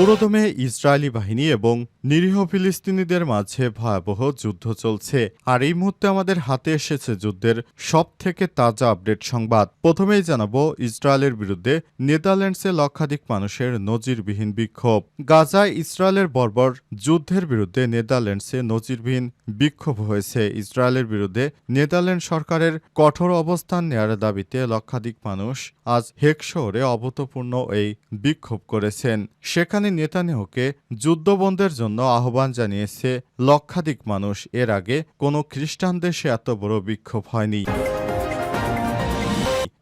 পুরোদমে ইসরায়েলি বাহিনী এবং নিরীহ ফিলিস্তিনিদের মাঝে ভয়াবহ যুদ্ধ চলছে। আর এই মুহূর্তে আমাদের হাতে এসেছে যুদ্ধের সব থেকে তাজা আপডেট সংবাদ। প্রথমেই জানাব, ইসরায়েলের বিরুদ্ধে নেদারল্যান্ডসে লক্ষাধিক মানুষের নজিরবিহীন বিক্ষোভ। গাজায় ইসরায়েলের বর্বর যুদ্ধের বিরুদ্ধে নেদারল্যান্ডসে নজিরবিহীন বিক্ষোভ হয়েছে। ইসরায়েলের বিরুদ্ধে নেদারল্যান্ড সরকারের কঠোর অবস্থান নেয়ার দাবিতে লক্ষাধিক মানুষ আজ হেক শহরে অভূতপূর্ণ এই বিক্ষোভ করেছেন। সেখানে নেতানিয়াহুকে যুদ্ধবন্ধের জন্য আহ্বান জানিয়েছে লক্ষাধিক মানুষ। এর আগে কোনো খ্রিস্টান দেশে এত বড় বিক্ষোভ হয়নি।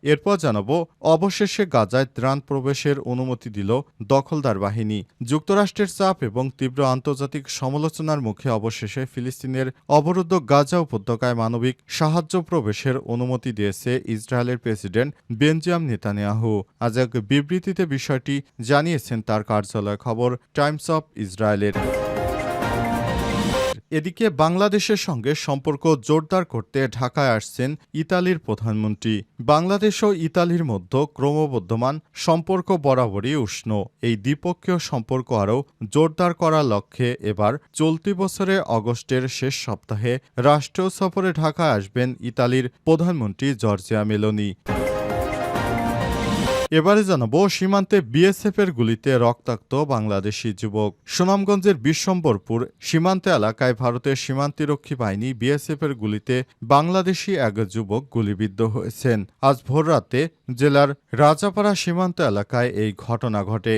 এরপর জানাব, অবশেষে গাজায় ত্রাণ প্রবেশের অনুমতি দিল দখলদার বাহিনী। যুক্তরাষ্ট্রের চাপ এবং তীব্র আন্তর্জাতিক সমালোচনার মুখে অবশেষে ফিলিস্তিনের অবরুদ্ধ গাজা উপত্যকায় মানবিক সাহায্য প্রবেশের অনুমতি দিয়েছে ইসরায়েলের প্রেসিডেন্ট বেনজিয়াম নেতানিয়াহু। আজ এক বিবৃতিতে বিষয়টি জানিয়েছেন তার কার্যালয় খবর টাইমস অফ ইসরায়েলের। এদিকে বাংলাদেশের সঙ্গে সম্পর্ক জোরদার করতে ঢাকায় আসছেন ইতালির প্রধানমন্ত্রী। বাংলাদেশ ও ইতালির মধ্যে ক্রমবর্ধমান সম্পর্ক বরাবরই উষ্ণ। এই দ্বিপক্ষীয় সম্পর্ক আরও জোরদার করার লক্ষ্যে এবার চলতি বছরে অগস্টের শেষ সপ্তাহে রাষ্ট্রীয় সফরে ঢাকায় আসবেন ইতালির প্রধানমন্ত্রী জর্জিয়া মেলোনি। এবারে জানাব, সীমান্তে বিএসএফ এর গুলিতে রক্তাক্ত বাংলাদেশি যুবক। সুনামগঞ্জের বিশ্বম্বরপুর সীমান্ত এলাকায় ভারতের সীমান্তিরক্ষী বাহিনী বিএসএফ এর গুলিতে বাংলাদেশি এক যুবক গুলিবিদ্ধ হয়েছেন। আজ ভোররাতে জেলার রাজাপাড়া সীমান্ত এলাকায় এই ঘটনা ঘটে।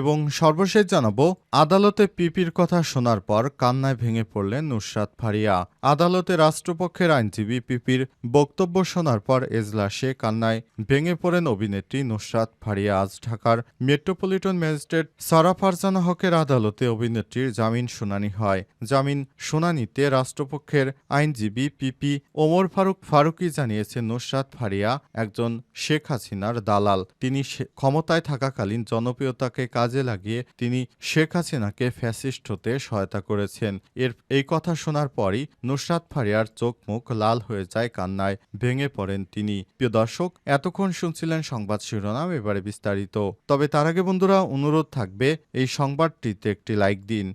এবং সর্বশেষ জানাব, আদালতে পিপির কথা শোনার পর কান্নায় ভেঙে পড়লেন নুসরাত ফারিয়া। আদালতে রাষ্ট্রপক্ষের আইনজীবী পিপির বক্তব্য শোনার পর এজলাসে কান্নায় ভেঙে পড়েন অভিনেত্রী নুসরাত ফারিয়া। আজ ঢাকার মেট্রোপলিটন ম্যাজিস্ট্রেট সারা ফারজানা হকের আদালতে অভিনেত্রীর জামিন শুনানি হয়। জামিন শুনানিতে রাষ্ট্রপক্ষের আইনজীবী পিপি ওমর ফারুক ফারুকি জানিয়েছেন, নুসরাত ফারিয়া একজন শেখ হাসিনার দালাল। তিনি ক্ষমতায় থাকাকালীন জনপ্রিয়তাকে কাজে লাগিয়ে তিনি শেখ হাসিনাকে ফ্যাসিস্ট হতে সহায়তা করেছেন। এর এই কথা শোনার পরই নুসরাত ফারিয়ার চোখ মুখ লাল হয়ে যায় কান্নায়, ভেঙে পড়েন তিনি। প্রিয় দর্শক, এতক্ষণ শুনছিলেন সংবাদ শিরোনাম, এবারে বিস্তারিত। তবে তার আগে বন্ধুরা, অনুরোধ থাকবে, এই সংবাদটিতে একটি লাইক দিন।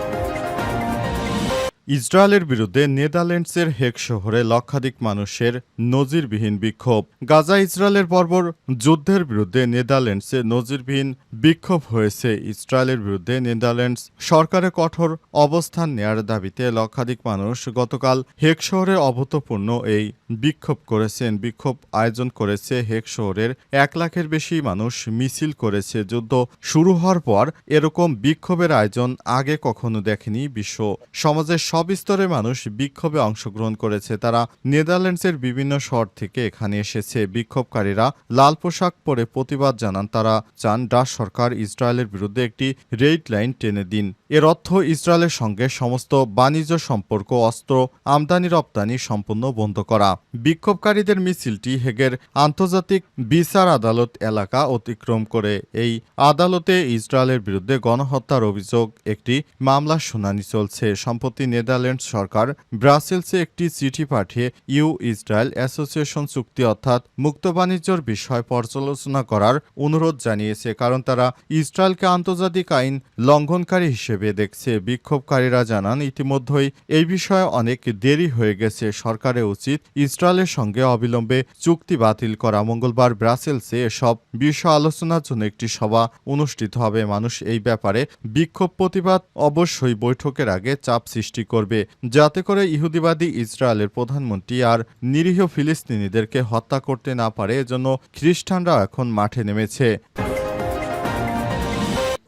ইসরায়েলের বিরুদ্ধে নেদারল্যান্ডসের হেক শহরে লক্ষাধিক মানুষের নজিরবিহীন বিক্ষোভ। গাজা ইসরায়েলের বর্বর যুদ্ধের বিরুদ্ধে নেদারল্যান্ডসে নজিরবিহীন বিক্ষোভ হয়েছে। ইসরায়েলের বিরুদ্ধে নেদারল্যান্ডস সরকারের কঠোর অবস্থান নেয়ার দাবিতে লক্ষাধিক মানুষ গতকাল হেক শহরে অভূতপূর্ণ এই বিক্ষোভ করেছেন। বিক্ষোভ আয়োজন করেছে হেক শহরের এক লাখের বেশি মানুষ মিছিল করেছে। যুদ্ধ শুরু হওয়ার পর এরকম বিক্ষোভের আয়োজন আগে কখনো দেখেনি বিশ্ব সমাজের সব স্তরের মানুষ বিক্ষোভে অংশগ্রহণ করেছে। তারা নেদারল্যান্ডসের বিভিন্ন শহর থেকে এখানে এসেছে। বিক্ষোভকারীরা লাল পোশাক পরে প্রতিবাদ জানান। তারা চান ডাস সরকার ইসরায়েলের বিরুদ্ধে একটি রেড লাইন টেনে দিন। এর অর্থ, ইসরায়েলের সঙ্গে সমস্ত বাণিজ্য সম্পর্ক, অস্ত্র, আমদানি, রপ্তানি সম্পূর্ণ বন্ধ করা। বিক্ষোভকারীদের মিছিলটি হেগের আন্তর্জাতিক বিচার আদালত এলাকা অতিক্রম করে। এই আদালতে ইসরায়েলের বিরুদ্ধে গণহত্যার অভিযোগ একটি মামলার শুনানি চলছে। সম্প্রতি নেদারল্যান্ডস সরকার ব্রাসেলসে একটি চিঠি পাঠিয়ে ইউ ইসরায়েল অ্যাসোসিয়েশন চুক্তি অর্থাৎ মুক্ত বাণিজ্যর বিষয় পর্যালোচনা করার অনুরোধ জানিয়েছে, কারণ তারা ইসরায়েলকে আন্তর্জাতিক আইন লঙ্ঘনকারী হিসেবে দেখছে। বিক্ষোভকারীরা জানান, ইতিমধ্যেই এই বিষয়ে অনেক দেরি হয়ে গেছে। সরকারের উচিত ইসরায়েলের সঙ্গে অবিলম্বে চুক্তি বাতিল করা। মঙ্গলবার ব্রাসেলসে এসব বিষয় আলোচনার জন্য একটি সভা অনুষ্ঠিত হবে। মানুষ এই ব্যাপারে বিক্ষোভ প্রতিবাদ অবশ্যই বৈঠকের আগে চাপ সৃষ্টি করবে, যাতে করে ইহুদিবাদী ইসরায়েলের প্রধানমন্ত্রী আর নিরীহ ফিলিস্তিনিদেরকে হত্যা করতে না পারে, এজন্য খ্রিস্টানরা এখন মাঠে নেমেছে।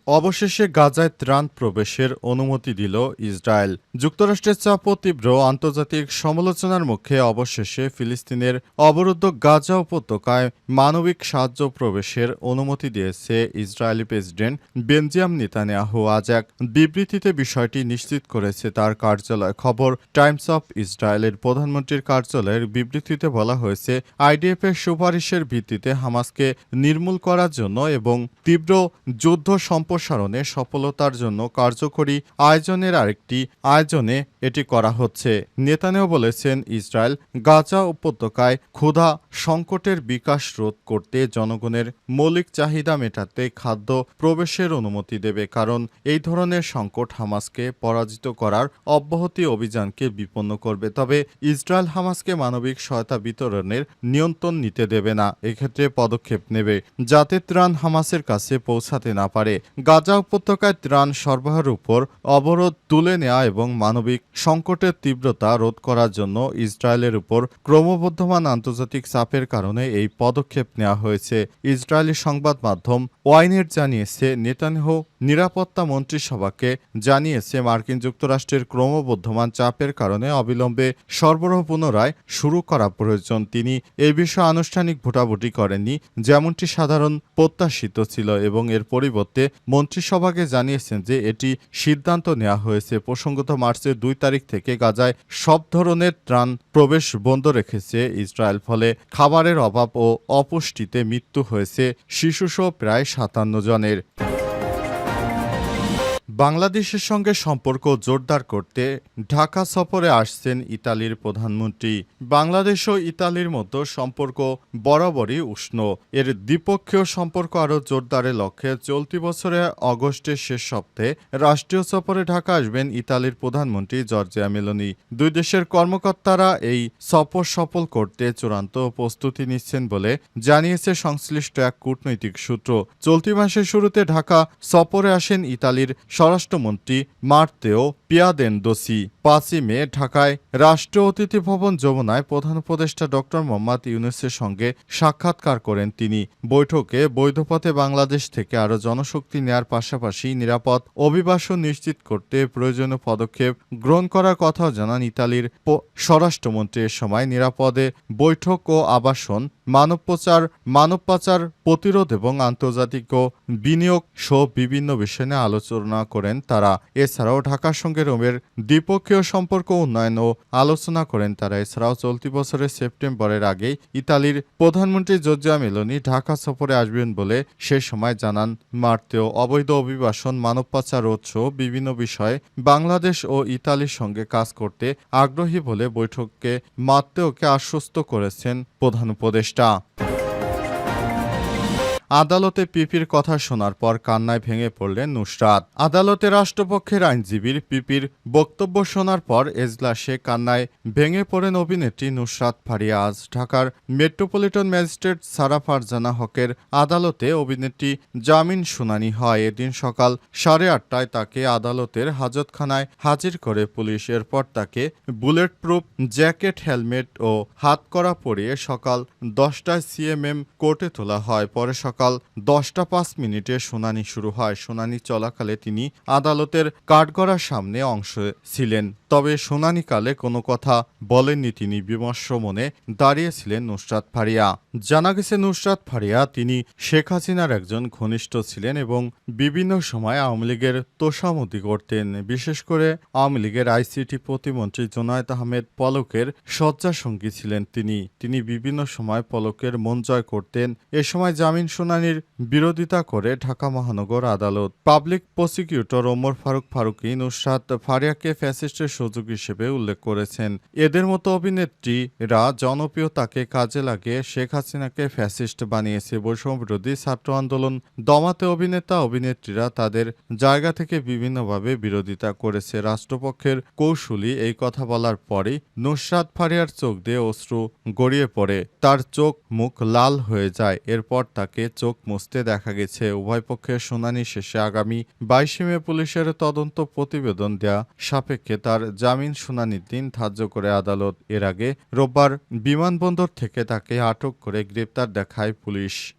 অবশেষে গাজায় ত্রাণ প্রবেশের অনুমতি দিল ইসরায়েল। যুক্তরাষ্ট্রের চাপ তীব্র। আন্তর্জাতিক সমালোচনার মুখে অবশেষে ফিলিস্তিনের অবরুদ্ধ গাজা উপত্যকায় মানবিক সাহায্য প্রবেশের অনুমতি দিয়েছে ইসরায়েলি প্রেসিডেন্ট বেনজিয়াম নেতানিয়াহু। আজ এক বিবৃতিতে বিষয়টি নিশ্চিত করেছে তার কার্যালয় খবর। টাইমস অফ ইসরায়েলের প্রধানমন্ত্রীর কার্যালয়ের বিবৃতিতে বলা হয়েছে, আইডিএফ এর সুপারিশের ভিত্তিতে হামাসকে নির্মূল করার জন্য এবং তীব্র যুদ্ধ সম্প্রসারণে সফলতার জন্য কার্যকরী আয়োজনের আরেকটি আয়োজনে এটি করা হচ্ছে। নেতানেও বলেছেন, ইসরায়েল গাজা উপত্যকায় ক্ষুধা সংকটের বিকাশ রোধ করতে জনগণের মৌলিক চাহিদা মেটাতে খাদ্য প্রবেশের অনুমতি দেবে, কারণ এই ধরনের সংকট হামাসকে পরাজিত করার অব্যাহতি অভিযানকে বিপন্ন করবে। তবে ইসরায়েল হামাসকে মানবিক সহায়তা বিতরণের নিয়ন্ত্রণ নিতে দেবে না, এক্ষেত্রে পদক্ষেপ নেবে, যাতে ত্রাণ হামাসের কাছে পৌঁছাতে না পারে। গাজা উপত্যকায় ত্রাণ সরবরাহের উপর অবরোধ তুলে নেওয়া এবং মানবিক সংকটের তীব্রতা রোধ করার জন্য ইসরায়েলের উপর ক্রমবর্ধমান আন্তর্জাতিক চাপের কারণে এই পদক্ষেপ নেওয়া হয়েছে। ইসরায়েলি সংবাদ মাধ্যম ওয়াইনেট জানিয়েছে, নেতানিয়াহু নিরাপত্তা মন্ত্রিসভাকে জানিয়েছে মার্কিন যুক্তরাষ্ট্রের ক্রমবর্ধমান চাপের কারণে অবিলম্বে সরবরাহ পুনরায় শুরু করা প্রয়োজন। তিনি এ বিষয়ে আনুষ্ঠানিক ভোটাভুটি করেননি, যেমনটি সাধারণ প্রত্যাশিত ছিল এবং এর পরিবর্তে মন্ত্রিসভাকে জানিয়েছেন যে এটি সিদ্ধান্ত নেওয়া হয়েছে। প্রসঙ্গত, মার্চের দুই তারিখ থেকে গাজায় সব ধরনের ত্রাণ প্রবেশ বন্ধ রেখেছে ইসরায়েল, ফলে খাবারের অভাব ও অপুষ্টিতে মৃত্যু হয়েছে শিশুসহ প্রায় সাতান্ন জনের। বাংলাদেশের সঙ্গে সম্পর্ক জোরদার করতে ঢাকা সফরে আসছেন ইতালির প্রধানমন্ত্রী। বাংলাদেশ ও ইতালির মধ্যে সম্পর্ক বরাবরই উষ্ণ। এর দ্বিপক্ষীয় সম্পর্ক আরও জোরদারের লক্ষ্যে চলতি বছরে অগস্টের শেষ সপ্তাহে রাষ্ট্রীয় সফরে ঢাকা আসবেন ইতালির প্রধানমন্ত্রী জর্জিয়া মেলোনি। দুই দেশের কর্মকর্তারা এই সফর সফল করতে চূড়ান্ত প্রস্তুতি নিচ্ছেন বলে জানিয়েছে সংশ্লিষ্ট এক কূটনৈতিক সূত্র। চলতি মাসের শুরুতে ঢাকা সফরে আসেন ইতালির স্বরাষ্ট্রমন্ত্রী মার্তেও পিয়াদেনদোসি পাঁচই মে ঢাকায় রাষ্ট্রীয় অতিথি ভবন যমুনায় প্রধান উপদেষ্টা ডক্টর মোহাম্মদ ইউনুসের সঙ্গে সাক্ষাৎকার করেন তিনি। বৈঠকে বৈধপথে বাংলাদেশ থেকে আরও জনশক্তি নেয়ার পাশাপাশি নিরাপদ অভিবাসন নিশ্চিত করতে প্রয়োজনীয় পদক্ষেপ গ্রহণ করার কথাও জানান ইতালির স্বরাষ্ট্রমন্ত্রী। এ সময় নিরাপদে বৈঠক ও আবাসন মানব পাচার মানব পাচার প্রতিরোধ এবং আন্তর্জাতিক ও বিনিয়োগ সহ বিভিন্ন বিষয় নিয়ে আলোচনা করেন, তারা এছাড়াও ঢাকার সঙ্গে রোমের দ্বিপক্ষীয় সম্পর্ক উন্নয়ন ও আলোচনা করেন। তারা এছাড়াও চলতি বছরের সেপ্টেম্বরের আগেই ইতালির প্রধানমন্ত্রী জর্জিয়া মেলোনি ঢাকা সফরে আসবেন বলে সে সময় জানান। মার্তেও অবৈধ অভিবাসন মানব পাচার রোধ সহ বিভিন্ন বিষয়ে বাংলাদেশ ও ইতালির সঙ্গে কাজ করতে আগ্রহী বলে বৈঠককে মার্তেওকে আশ্বস্ত করেছেন প্রধান উপদেষ্টা। আদালতে পিপির কথা শোনার পর কান্নায় ভেঙে পড়লেন নুসরাত। আদালতে রাষ্ট্রপক্ষের আইনজীবীর পিপির বক্তব্য শোনার পর এজলাসে কান্নায় ভেঙে পড়েন অভিনেত্রী নুসরাত ফারিয়া আজ ঢাকার মেট্রোপলিটন ম্যাজিস্ট্রেট সারা ফারজানা হকের আদালতে অভিনেত্রী জামিন শুনানি হয়। এদিন সকাল সাড়ে আটটায় তাকে আদালতের হাজতখানায় হাজির করে পুলিশ। এরপর তাকে বুলেট প্রুফ জ্যাকেট, হেলমেট ও হাতকড়া পরিয়ে সকাল দশটায় সিএমএম কোর্টে তোলা হয়। পরে সকাল দশটা পাঁচ মিনিটে শুনানি শুরু হয়। শুনানি চলাকালে তিনি আদালতের কাঠগড়ার সামনে অংশ ছিলেন। তবে শুনানিকালে কোনো কথা বলেননি তিনি, বিমর্ষ মনে দাঁড়িয়েছিলেন নুসরাত ফারিয়া। জানা গেছে, নুসরাত ফারিয়া তিনি শেখ হাসিনার একজন ঘনিষ্ঠ ছিলেন এবং বিভিন্ন সময় আওয়ামী লীগের তোষামতি করতেন। বিশেষ করে আওয়ামী লীগের আইসিটি প্রতিমন্ত্রী জোনায়েত আহমেদ পলকের শয্যাসঙ্গী ছিলেন তিনি। তিনি বিভিন্ন সময় পলকের মন জয় করতেন। এ সময় জামিন শুনানির বিরোধিতা করে ঢাকা মহানগর আদালত। পাবলিক প্রসিকিউটর ওমর ফারুক ফারুকি নুসরাত ফারিয়াকে ফ্যাসিস্টের সুযোগ হিসেবে উল্লেখ করেছেন। এদের মতো অভিনেত্রীরা জনপ্রিয়তাকে কাজে লাগিয়ে শেখ হাসিনাকে ফ্যাসিস্ট বানিয়েছে বৈষম্য বিরোধী ছাত্র আন্দোলন। দমাতে অভিনেতা, অভিনেত্রীরা তাদের জায়গা থেকে বিভিন্নভাবে বিরোধিতা করেছে। রাষ্ট্রপক্ষের কৌশলী এই কথা বলার পরেই নুসরাত ফারিয়ার চোখ দিয়ে অশ্রু গড়িয়ে পড়ে। তার চোখ মুখ লাল হয়ে যায়। এরপর তাকে চোখ মুছতে দেখা গেছে। উভয় পক্ষের শুনানি শেষে আগামী বাইশে মে পুলিশের তদন্ত প্রতিবেদন দেয়া সাপেক্ষে তার জামিন শুনানির দিন ধার্য করে আদালত। এর আগে রোববার বিমানবন্দর থেকে তাকে আটক করে গ্রেপ্তার দেখায় পুলিশ।